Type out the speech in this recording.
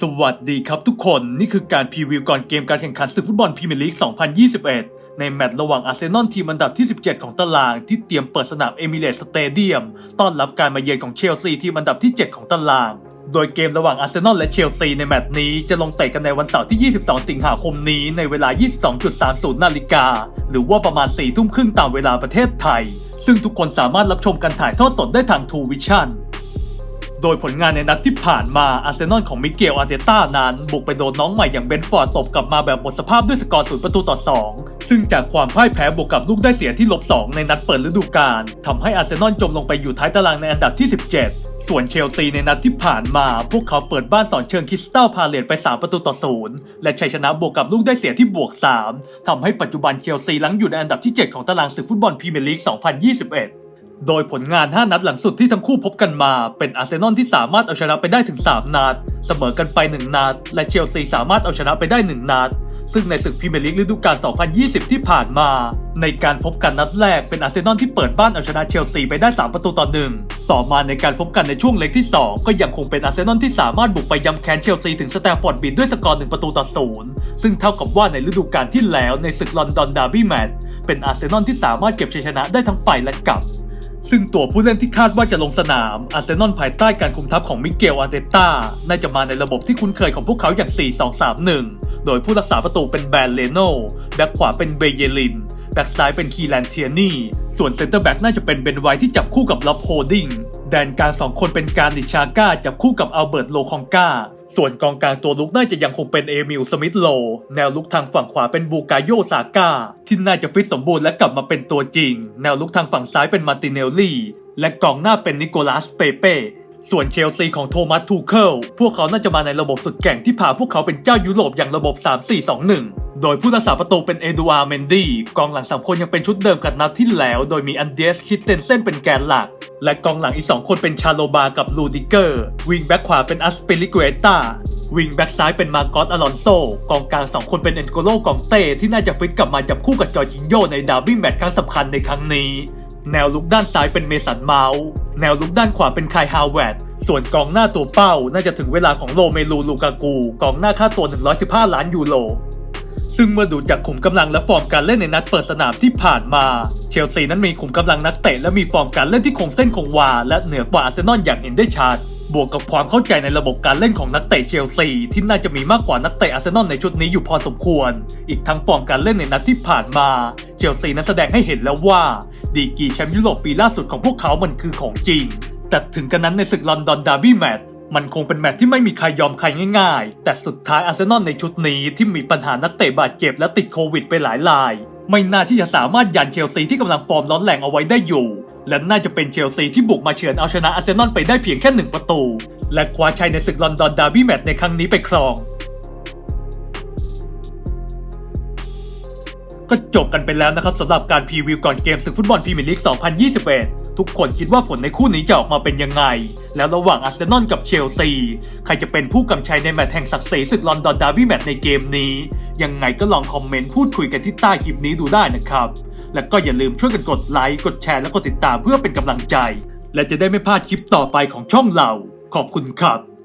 สวัสดีครับทุกคน นี่คือการพรีวิวก่อนเกมการแข่งขันศึกฟุตบอลพรีเมียร์ลีก 2021 ในแมตช์ระหว่างอาร์เซนอลทีมอันดับที่ 17 ของตาราง ที่เตรียมเปิดสนามเอมิเรตสเตเดียมต้อนรับการมาเยือนของเชลซีทีมอันดับที่ 7 ของตาราง โดยเกมระหว่างอาร์เซนอลและเชลซีในแมตช์นี้จะลงเตะกันในวันเสาร์ที่ 22 สิงหาคมนี้ในเวลา 22.30 นาฬิกา หรือว่าประมาณ 4 ทุ่มครึ่งตามเวลาประเทศไทย ซึ่งทุกคนสามารถรับชมการถ่ายทอดสดได้ทางทูวิชั่น โดยผลงานในนัดที่ผ่านมาอาร์เซนอลของมิเกลอาร์เตต้านั้น บุกไปโดนน้องใหม่อย่างเบนฟอร์ดตบกลับมาแบบหมดสภาพด้วยสกอร์ศูนย์ประตูต่อ 2 ซึ่งจากความพ่ายแพ้บวกกับลูกได้เสียที่ลบ 2 ในนัดเปิดฤดูกาลทำให้อาร์เซนอลจมลงไปอยู่ท้ายตารางในอันดับที่ 17ส่วนเชลซีในนัดที่ผ่านมา พวกเขาเปิดบ้านสอนเชิงคริสตัลพาเลตไป 3 ประตูต่อ0และชัยชนะบวกกับลูกได้เสียที่บวก 3ทำให้ปัจจุบันเชลซีหลังอยู่ในอันดับที่ 7 ของตารางศึกฟุตบอลพรีเมียร์ลีก 2021 โดยผลงาน 5 นัดหลังสุดที่ทั้งคู่พบกันมา เป็นอาร์เซนอลที่สามารถเอาชนะไปได้ถึง 3 นัด เสมอกันไป 1 นัด และเชลซีสามารถเอาชนะไปได้ 1 นัด ซึ่งในศึกพรีเมียร์ลีกฤดูกาล 2020 ที่ผ่านมา ในการพบกันนัดแรกเป็นอาร์เซนอลที่เปิดบ้านเอาชนะเชลซีไปได้ 3 ประตูต่อ 1 ต่อมาในการพบกันในช่วงเล็กที่ 2 ก็ยังคงเป็นอาร์เซนอลที่สามารถบุกไปย้ำแค้นเชลซีถึงสแตมฟอร์ดบริดจ์ด้วยสกอร์ 1 ประตูต่อ 0 ซึ่งเท่ากับว่าในฤดูกาลที่แล้วในศึกลอนดอนดาร์บี้แมตช์เป็นอาร์เซนอลที่สามารถเก็บชัยชนะได้ทั้งไปและกลับ ซึ่งตัวผู้เล่นที่คาดว่าจะลงสนามอาร์เซนอลภายใต้การคุมทัพของมิเกลอาร์เตต้าน่าจะมาในระบบที่คุ้นเคยของพวกเขาอย่าง 4-2-3-1 โดยผู้รักษาประตูเป็นแบรนเลโนแบ็กขวาเป็นเบเยลินแบ็กซ้ายเป็นคีแลนเทียนี่ ส่วนเซนเตอร์แบ็กน่าจะเป็นเบนไวท์ที่จับคู่กับล็อบโฮดิงแดนกลางสองคนเป็นการดิชาก้าจับคู่กับอัลเบิร์ตโลคองกา ส่วนกองกลางตัวลุกน่าจะยังคงเป็นเอมิลสมิธโล แนวลุกทางฝั่งขวาเป็นบูกาโยซาก้าที่น่าจะฟิตสมบูรณ์และกลับมาเป็นตัวจริง แนวลุกทางฝั่งซ้ายเป็นมาร์ติเนลลี่ และกองหน้าเป็นนิโคลัสเปเป้ส่วนเชลซีของโทมัสทูเคิลพวกเขาน่าจะมาในระบบสุดแข่งที่พาพวกเขาเป็นเจ้ายุโรปอย่างระบบ 3-4-2-1 โดยผู้รักษาประตูเป็นเอดูอาร์เมนดี้กองหลังสามคนยังเป็นชุดเดิมกับนัดที่แล้ว โดยมีอันเดสคิดเตนเซนเป็นแกนหลัก และกองหลังอีก 2 คนเป็นชาโลบากับลูดิเกอร์ วิงแบ็กขวาเป็นอัสเปริเกเตาวิงแบ็กซ้ายเป็นมาร์กอสอลอนโซ กองกลาง 2 คนเป็นเอนโกโลกองเต้ที่น่าจะฟิตกลับมาจับคู่กับจอร์จินโยในดาร์บี้แมตช์ครั้งสำคัญในครั้งนี้ แนวลุกด้านซ้ายเป็นเมสันเมาส์แนวลุกด้านขวาเป็นไคฮาวเวดส่วนกองหน้าตัวเป้าน่าจะถึงเวลาของโลเมลูลูกากู กองหน้าค่าตัว 115 ล้านยูโร ซึ่งเมื่อดูจากขุมกำลังและฟอร์มการเล่นในนัดเปิดสนามที่ผ่านมา เชลซีนั้นมีขุมกำลังนักเตะและมีฟอร์มการเล่นที่คงเส้นคงวา และเหนือกว่าอาร์เซนอลอย่างเห็นได้ชัด บวกกับความเข้าใจในระบบการเล่นของนักเตะเชลซีที่น่าจะมีมากกว่านักเตะอาร์เซนอลในชุดนี้อยู่พอสมควร อีกทั้งฟอร์มการเล่นในนัดที่ผ่านมา เชลซีนั้นแสดงให้เห็นแล้วว่า ดีกีแชมป์ยุโรปปีล่าสุดของพวกเขามันคือของจริงแต่ถึงกันนั้นในศึกลอนดอนดาร์บี้แมตช์ มันคงเป็นแมตช์ที่ไม่มีใครยอมใครง่ายๆ แต่สุดท้ายอาร์เซนอลในชุดนี้ที่มีปัญหานักเตะบาดเจ็บและติดโควิดไปหลายราย ไม่น่าที่จะสามารถยันเชลซีที่กำลังฟอร์มร้อนแรงเอาไว้ได้อยู่ และน่าจะเป็นเชลซีที่บุกมาเฉือนเอาชนะอาร์เซนอลไปได้เพียงแค่หนึ่งประตู และคว้าชัยในศึกลอนดอนดาร์บี้แมตช์ในครั้งนี้ไปครองก็จบกันไปแล้วนะครับสำหรับการพรีวิวก่อนเกมศึกฟุตบอลพรีเมียร์ลีก 2021 ทุกคนคิดว่าผลในคู่นี้จะออกมาเป็นยังไง แล้วระหว่างอาร์เซนอลกับเชลซี ใครจะเป็นผู้กำชัยในแมตช์แห่งศักดิ์ศรีศึกลอนดอนดาร์บี้แมตช์ในเกมนี้ ยังไงก็ลองคอมเมนต์พูดคุยกันที่ใต้คลิปนี้ดูได้นะครับ และก็อย่าลืมช่วยกันกดไลค์ กดแชร์และกดติดตามเพื่อเป็นกำลังใจ และจะได้ไม่พลาดคลิปต่อไปของช่องเรา ขอบคุณครับ